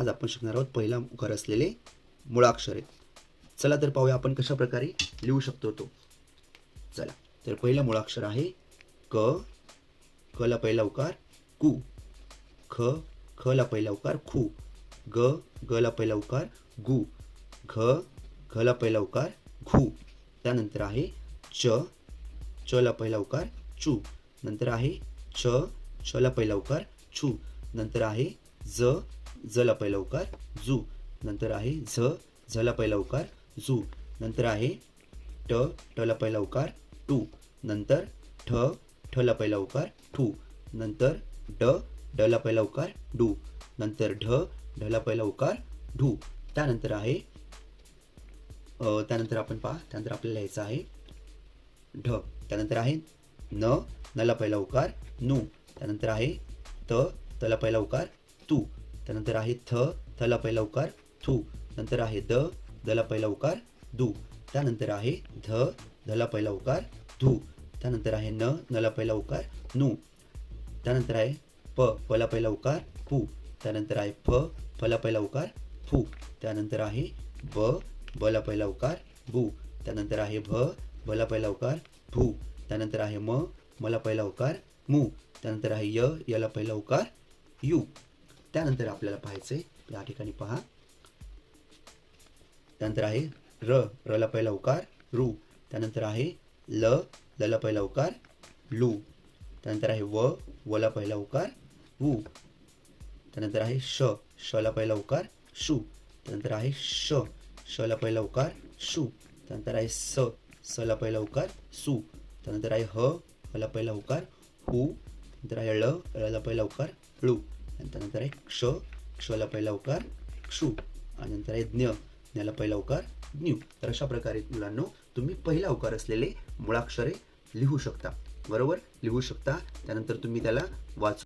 आज आपण शिकणार आहोत पहिला उकार असलेले मुळाक्षरे. चला तर पाहूया आपण कशा प्रकारे लिहू शकतो तो. चला तर पहिलं मुळाक्षर आहे क क ला पहिला उकार कु. ख ख ला पहिला उकार खू. ग ग ला पहिला उकार गु. घ घ ला पहिला उकार घू. त्यानंतर आहे च च ला पहिला उकार चू. नंतर आहे छ छ ला पहिला उकार छू नंतर आहे ज झला पहिला उकार जू नंतर आहे झ झला पहिला उकार झू. नंतर आहे ट टला पहिला उकार टू. नंतर ठ ठ पहिला उकार ठू. नंतर ड डला पहिला उकार डू. नंतर ढ ढला पहिला उकार ढू. त्यानंतर आहे त्यानंतर आपण पहा त्यानंतर आपल्याला लिहायचं आहे ढ. त्यानंतर आहे न न पहिला उकार नू. त्यानंतर आहे त तला पहिला उकार तू. त्यानंतर आहे थ थला पहिला उकार थू नंतर आहे द दला पहिला उकार दू त्यानंतर आहे ध धला पहिला उकार धू त्यानंतर आहे न नला पहिला उकार नू त्यानंतर आहे प पला पहिला उकार पू त्यानंतर आहे फ फला पहिला उकार फू त्यानंतर आहे ब बला पहिला उकार बू त्यानंतर आहे भ बला पहिला उकार भू त्यानंतर आहे म मला पहिला उकार मू त्यानंतर आहे य याला पहिला उकार यू त्यानंतर आपल्याला पाहायचंय या ठिकाणी पहा. त्यानंतर आहे र र पहिला उकार रू. त्यानंतर आहे ल ल पहिला उकार लू. त्यानंतर आहे व व पहिला उकार वू त्यानंतर आहे श शला पहिला उकार शू. त्यानंतर आहे श शला पहिला उकार शू. त्यानंतर आहे स स पहिला उकार सू. त्यानंतर आहे ह हला पहिला उकार हू. नंतर आहे ळ ळला पहिला उकार ळू आणि त्यानंतर आहे क्ष क्षला पहिला उकार क्षू. आणि नंतर आहे ज्ञ ज्ञाला पहिला उकार न्यू तर अशा प्रकारे मुलांनो तुम्ही पहिला उकार असलेले मुळाक्षरे लिहू शकता. बरोबर? लिहू शकता. त्यानंतर तुम्ही त्याला वाच